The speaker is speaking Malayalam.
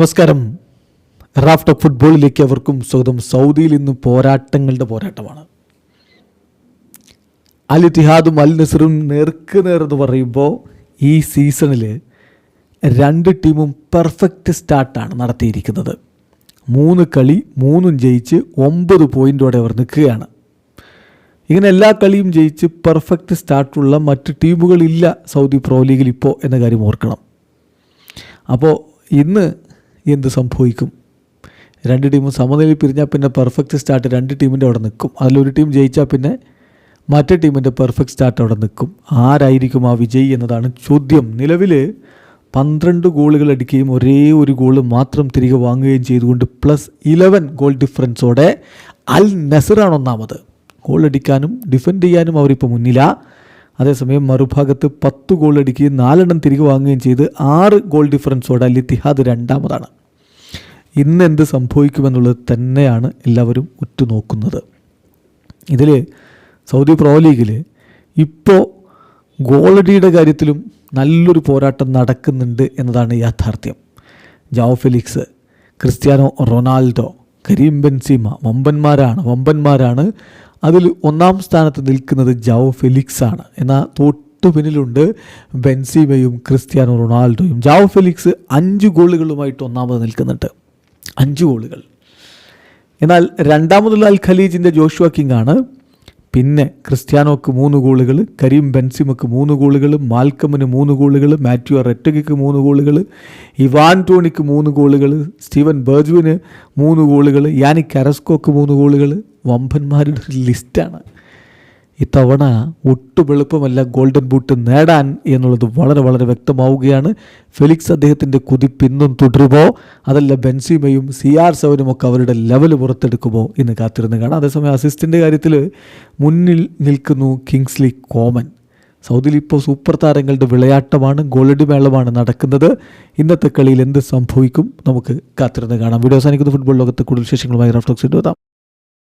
നമസ്കാരം. റാഫ്റ്റ് ഓഫ് ഫുട്ബോളിലേക്ക് അവർക്കും സ്വാഗതം. സൗദിയിൽ ഇന്ന് പോരാട്ടങ്ങളുടെ പോരാട്ടമാണ്. അൽ ഇത്തിഹാദും അൽ നസറും നേർക്ക് നേർന്ന് പറയുമ്പോൾ ഈ സീസണിൽ രണ്ട് ടീമും പെർഫെക്റ്റ് സ്റ്റാർട്ടാണ് നടത്തിയിരിക്കുന്നത്. മൂന്ന് കളി മൂന്നും ജയിച്ച് ഒമ്പത് പോയിന്റോടെ അവർ നിൽക്കുകയാണ്. ഇങ്ങനെ എല്ലാ കളിയും ജയിച്ച് പെർഫെക്റ്റ് സ്റ്റാർട്ടുള്ള മറ്റ് ടീമുകളില്ല സൗദി പ്രോ ലീഗിൽ ഇപ്പോൾ എന്ന കാര്യം ഓർക്കണം. അപ്പോൾ ഇന്ന് എന്ത് സംഭവിക്കും? രണ്ട് ടീമും സമനിലയിൽ പിരിഞ്ഞാൽ പിന്നെ പെർഫെക്റ്റ് സ്റ്റാർട്ട് രണ്ട് ടീമിന്റെ അവിടെ നിൽക്കും. അതിലൊരു ടീം ജയിച്ചാൽ പിന്നെ മറ്റേ ടീമിന്റെ പെർഫെക്റ്റ് സ്റ്റാർട്ട് അവിടെ നിൽക്കും. ആരായിരിക്കും ആ വിജയി എന്നതാണ് ചോദ്യം. നിലവിൽ പന്ത്രണ്ട് ഗോളുകൾ അടിക്കുകയും ഒരേ ഒരു ഗോൾ മാത്രം തിരികെ വാങ്ങുകയും ചെയ്തുകൊണ്ട് പ്ലസ് ഇലവൻ ഗോൾ ഡിഫറൻസോടെ അൽ നസറാണ് ഒന്നാമത്. ഗോൾ അടിക്കാനും ഡിഫെൻഡ് ചെയ്യാനും അവരിപ്പോൾ മുന്നിലാണ് അതേസമയം മറുഭാഗത്ത് പത്ത് ഗോൾ അടിക്കുകയും നാലെണ്ണം തിരികെ വാങ്ങുകയും ചെയ്ത് ആറ് ഗോൾ ഡിഫറൻസോടെ അൽ ഇത്തിഹാദ് രണ്ടാമതാണ്. ഇന്ന് എന്ത് സംഭവിക്കുമെന്നുള്ളത് തന്നെയാണ് എല്ലാവരും ഉറ്റുനോക്കുന്നത്. ഇതിൽ സൗദി പ്രോ ലീഗിൽ ഇപ്പോൾ ഗോളടിയുടെ കാര്യത്തിലും നല്ലൊരു പോരാട്ടം നടക്കുന്നുണ്ട് എന്നതാണ് യാഥാർത്ഥ്യം. Joao Felix Cristiano Ronaldo Karim Benzema വമ്പന്മാരാണ് വമ്പന്മാരാണ്. അതിൽ ഒന്നാം സ്ഥാനത്ത് നിൽക്കുന്നത് ജാവോ ഫെലിക്സ് ആണ്. എന്നാൽ തൊട്ടു പിന്നിലുണ്ട് ബെൻസീമയും ക്രിസ്ത്യാനോ റൊണാൾഡോയും. ജാവോ ഫെലിക്സ് അഞ്ച് ഗോളുകളുമായിട്ട് ഒന്നാമത് നിൽക്കുന്നുണ്ട്. അഞ്ച് ഗോളുകൾ. എന്നാൽ രണ്ടാമതുള്ള അൽ ഖലീജിന്റെ ജോഷുവ കിങ് ആണ് പിന്നെ ക്രിസ്ത്യാനോക്ക് മൂന്ന് ഗോളുകൾ കരീം ബെൻസിമക്ക് മൂന്ന് ഗോളുകൾ മാൽക്കമിന് മൂന്ന് ഗോളുകൾ മാത്യു റെറ്റഗയ്ക്ക് മൂന്ന് ഗോളുകൾ ഇവാൻ ടോണിക്ക് മൂന്ന് ഗോളുകൾ സ്റ്റീവൻ ബേർജുവിന് മൂന്ന് ഗോളുകൾ യാനി കരസ്കോക്ക് മൂന്ന് ഗോളുകൾ. വമ്പന്മാരുടെ ലിസ്റ്റാണ്. ഇത്തവണ ഒട്ടും എളുപ്പമല്ല ഗോൾഡൻ ബൂട്ട് നേടാൻ എന്നുള്ളത് വളരെ വളരെ വ്യക്തമാവുകയാണ്. ഫെലിക്സ് അദ്ദേഹത്തിന്റെ കുതിപ്പ് ഇന്നും തുടരുമോ? അതല്ല ബെൻസിമയും സി ആർ സെവനും ഒക്കെ അവരുടെ ലെവൽ പുറത്തെടുക്കുമോ എന്ന് കാത്തിരുന്ന് കാണാം. അതേസമയം അസിസ്റ്റിന്റെ കാര്യത്തിൽ മുന്നിൽ നിൽക്കുന്നു കിങ്സ്ലി കോമൻ. സൗദിയിൽ ഇപ്പോൾ സൂപ്പർ താരങ്ങളുടെ വിളയാട്ടമാണ് ഗോൾഡ് മേളമാണ് നടക്കുന്നത്. ഇന്നത്തെ കളിയിൽ എന്ത് സംഭവിക്കും? നമുക്ക് കാത്തിരുന്ന് കാണാം. വീഡിയോ അവസാനിക്കുന്ന. ഫുട്ബോൾ ലോകത്ത് കൂടുതൽ വിശേഷങ്ങളുമായി റഫ്ലോക്സ് എത്താം.